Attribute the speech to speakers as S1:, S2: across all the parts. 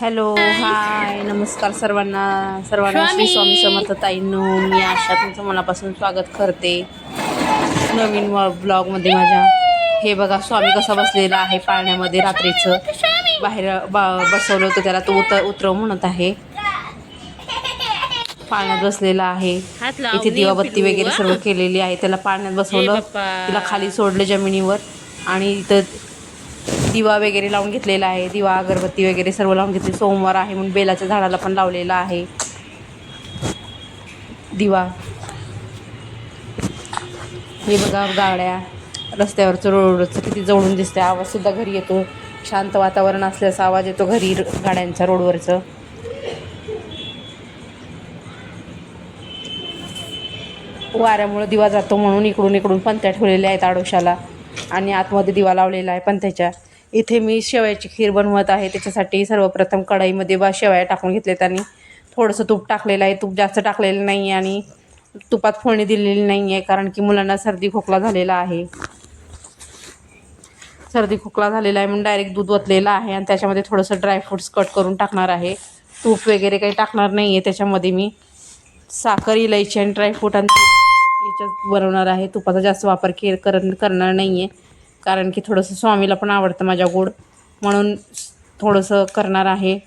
S1: Hello hi नमस्कार सर्वांना. सर्वांना श्री स्वामी. समर्थ ताईंनो मी आशा तुमचं मनापासून स्वागत करते. नवीन ब्लॉगमध्ये माझ्या. हे बघा स्वामी कसा बसलेला आहे पाळण्यामध्ये रात्रीचं. बाहेर बा बसवलं होतं त्याला तो उत उतरव म्हणत आहे. पाळण्यात बसलेला आहे. इथे दिवाबत्ती वगैरे. सर्व केलेली आहे. त्याला पाळण्यात बसवलं. तिला खाली सोडलं जमिनीवर. आणि इथं दिवा वगैरे लावून घेतलेला आहे. दिवा अगरबत्ती वगैरे सर्व लावून घेतले. सोमवार आहे म्हणून बेलाच्या झाडाला पण लावलेला आहे. दिवा. हे बघा गाड्या. रस्त्यावरचं रोडचं किती जवळून दिसते आवाजसुद्धा घरी येतो. शांत वातावरण असल्याचा आवाज येतो घरी र- गाड्यांचा रोडवरचं. वाऱ्यामुळे दिवा जातो म्हणून इकडून इकडून पंत्या ठेवलेल्या आहेत आडोशाला. आणि आतमध्ये दिवा लावलेला आहे पंत्याच्या. इथे मी शेवयाची खीर बनवत आहे. त्याच्यासाठी सर्वप्रथम कढाईमध्ये बा शेवया टाकून घेतलेत आणि थोडंसं तूप टाकलेलं आहे. तूप जास्त टाकलेलं नाही आहे आणि तुपात फोडणी दिलेली नाही आहे कारण की मुलांना सर्दी खोकला झालेला आहे. सर्दी खोकला झालेला आहे म्हणून डायरेक्ट दूध ओतलेलं आहे आणि त्याच्यामध्ये थोडंसं ड्रायफ्रूट्स कट करून टाकणार आहे. तूप वगैरे काही टाकणार नाही आहे. त्याच्यामध्ये मी साखर इलायची आणि ड्रायफ्रूट आणि याच्यात बनवणार आहे. तुपाचा जास्त वापर के कर करणार नाही आहे. कारण की थोडंसं स्वामीला पण आवडतं माझ्या गोड. म्हणून थोडंसं करणार आहे.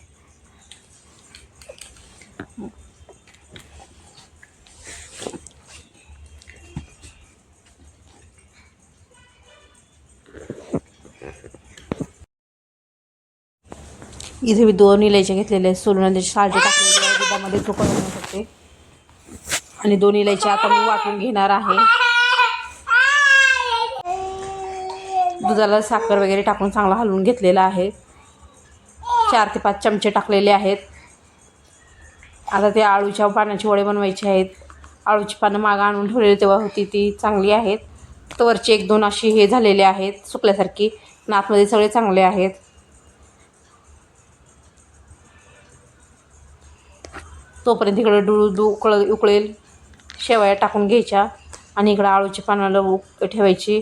S1: इथे मी दोन इलायच्या घेतलेल्या आहेत. सोलून त्याची साल्ट टाकलेली आहे. दुधामध्ये चोखड आणि दोन इलायच्या आता मी वाटून घेणार आहे. दुधाला साखर वगैरे टाकून चांगला हलवून घेतलेला आहे. चार ते पाच चमचे टाकलेले आहेत. आता ते आळूच्या पानाची वडे बनवायचे आहेत. आळूची पानं मागं आणून ठेवलेली तेव्हा होती ती चांगली आहेत. तर एक दोन अशी हे झालेले आहेत सुकल्यासारखी. नातमध्ये सगळे चांगले आहेत. तोपर्यंत इकडं डुळू डू उकळ उकळेल शेवया टाकून घ्यायच्या. आणि इकडं आळूची पानाला ठेवायची.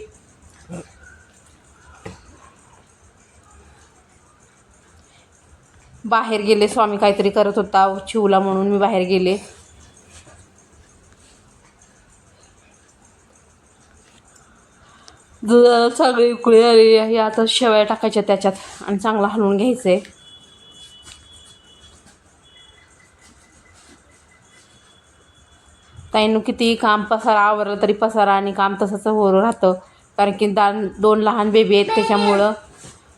S1: बाहेर गेले स्वामी काहीतरी करत होता शिवला म्हणून मी बाहेर गेले. दुधाला चांगली उकळी आली आहे आता शेवया टाकायच्या त्याच्यात आणि चांगला हलवून घ्यायचं आहे ताईनं किती काम पसारा आवरलं तरी पसारा आणि काम तसंच होत राहतं. कारण की दान दोन लहान बेबी आहेत त्याच्यामुळं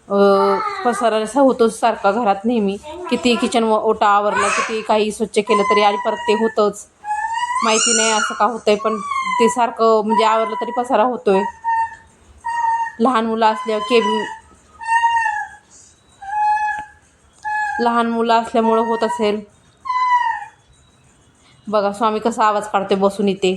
S1: पसारा असा होतोच सारखा घरात नेहमी किती किचन ओटा आवरला किती काही स्वच्छ केलं तरी आणि परत ते होतंच. माहिती नाही असं का होतंय पण ते सारखं म्हणजे आवरलं तरी पसारा होतोय. लहान मुलं असल्यावर के लहान मुलं असल्यामुळं होत असेल. बघा स्वामी कसा आवाज काढतोय बसून इथे.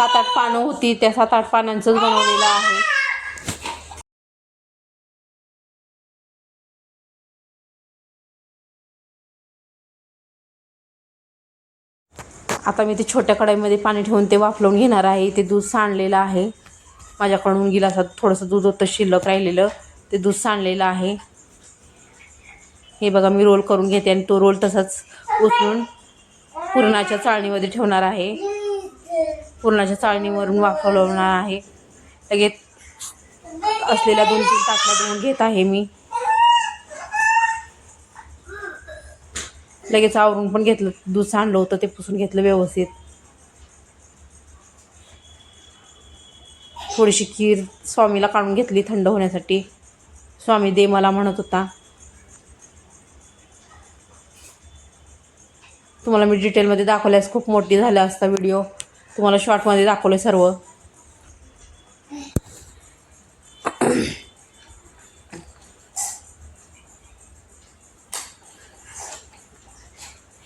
S1: सात आठ पानं होती त्या सात आठ पानांचंच बनवलेलं आहे. आता मी ते छोट्या कढाईमध्ये पाणी ठेवून ते वाफलवून घेणार आहे. ते दूध सांडलेलं आहे. माझ्याकडून गिलासात थोडंसं दूध होतं शिल्लक राहिलेलं. ते दूध सांडलेलं आहे. हे बघा मी रोल करून घेते आणि तो रोल तसाच उचलून पुरणाच्या चाळणीमध्ये ठेवणार आहे. पुरणाच्या चाळणीवरून वाफवणार आहे. लगेच असलेल्या दोन तीन ताटल्या धुवून घेत आहे मी. लगेच आवरून पण घेतलं दूध सांडलं होतं ते पुसून घेतलं व्यवस्थित. थोडीशी खीर स्वामीला काढून घेतली थंड होण्यासाठी. स्वामी दे मला म्हणत होता. तुम्हाला मी डिटेलमध्ये दाखवल्यास खूप मोठी झाला असता व्हिडिओ तुम्हाला शॉर्टमध्ये दाखवलं सर्व.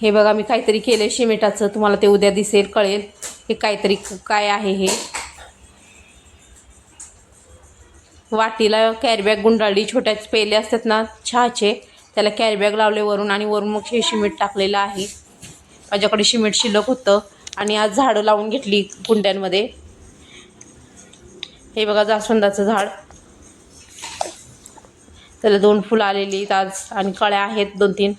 S1: हे बघा मी काहीतरी केलं शिमेटाचं. तुम्हाला ते उद्या दिसेल कळेल हे काहीतरी काय आहे हे. वाटीला कॅरीबॅग गुंडाळली. छोट्या पेले असतात ना चहाचे त्याला कॅरीबॅग लावले वरून आणि वरून मग हे शिमेट टाकलेलं आहे. माझ्याकडे शिमेट शिल्लक होतं. आणि आज झाडं लावून घेतली कुंड्यांमध्ये. हे बघा जास्वंदाचं झाड. त्याला दोन फुलं आलेली आहेत आज आणि कळ्या आहेत दोन तीन.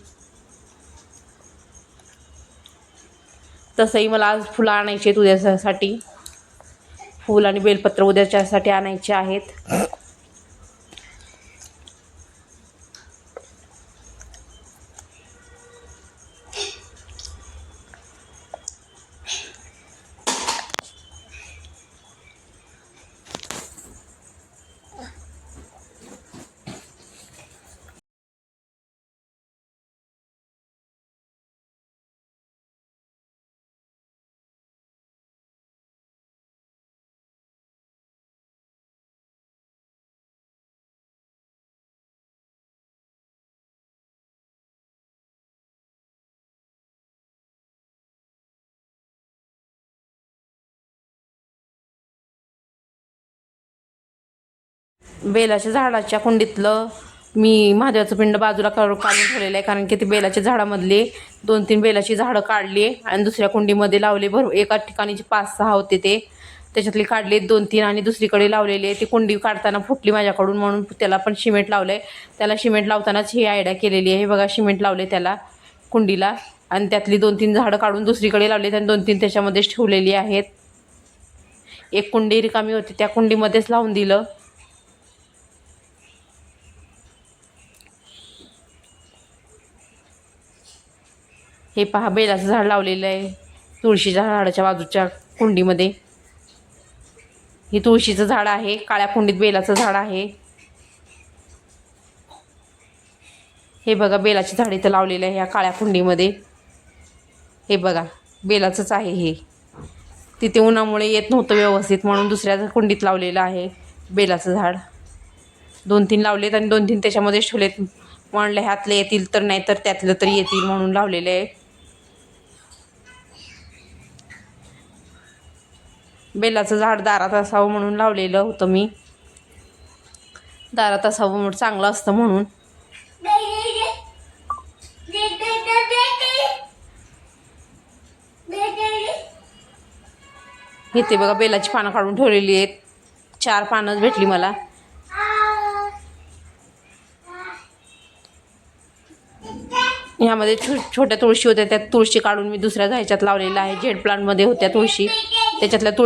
S1: तसंही मला आज फुलं आणायची आहेत उद्यासाठी फूल आणि बेलपत्र उद्याच्यासाठी आणायचे आहेत. बेलाच्या झाडाच्या कुंडीतलं मी महादेवाचं पिंड बाजूला काढून ठेवलेलं आहे. कारण की ते बेलाच्या झाडामधले दोन तीन बेलाची झाडं काढली आणि दुसऱ्या कुंडीमध्ये लावले. भर एका ठिकाणी जे पाच सहा होते ते त्याच्यातले काढले. दोन तीन आणि दुसरीकडे लावलेले ती कुंडी काढताना फुटली माझ्याकडून म्हणून त्याला पण शिमेंट लावलं आहे त्याला शिमेंट लावतानाच ही आयडिया केलेली आहे. बघा शिमेंट लावले त्याला कुंडीला. आणि त्यातली दोन तीन झाडं काढून दुसरीकडे लावले आणि दोन तीन त्याच्यामध्येच ठेवलेली आहेत. एक कुंडी रिकामी होती. त्या कुंडीमध्येच लावून दिलं. हे पहा बेलाचं झाड लावलेलं आहे. तुळशीच्या झाडाच्या बाजूच्या कुंडीमध्ये. हे तुळशीचं झाड आहे काळ्या कुंडीत बेलाचं झाड आहे. हे बघा बेलाची झाड इथं लावलेलं आहे ह्या काळ्या कुंडीमध्ये. हे बघा बेलाचंच आहे हे. तिथे उन्हामुळे येत नव्हतं व्यवस्थित म्हणून दुसऱ्या कुंडीत लावलेलं आहे बेलाचं झाड. दोन तीन लावलेत आणि दोन तीन त्याच्यामध्ये ठेवलेत. म्हणले ह्यातले येतील तर नाही तर त्यातलं तरी येतील म्हणून लावलेले आहे. बेलाचं झाड दारात असावं म्हणून लावलेलं होतं मी. दारात असावं म्हणून चांगलं असतं म्हणून. इथे बघा बेलाची पानं काढून ठेवलेली आहेत. चार पानं भेटली मला. ह्यामध्ये छो छोट्या तुळशी होत्या त्या तुळशी काढून मी दुसऱ्या ह्याच्यात लावलेल्या आहे. झेड प्लांटमध्ये होत्या तुळशी. त्याच्यातल्या तुळशी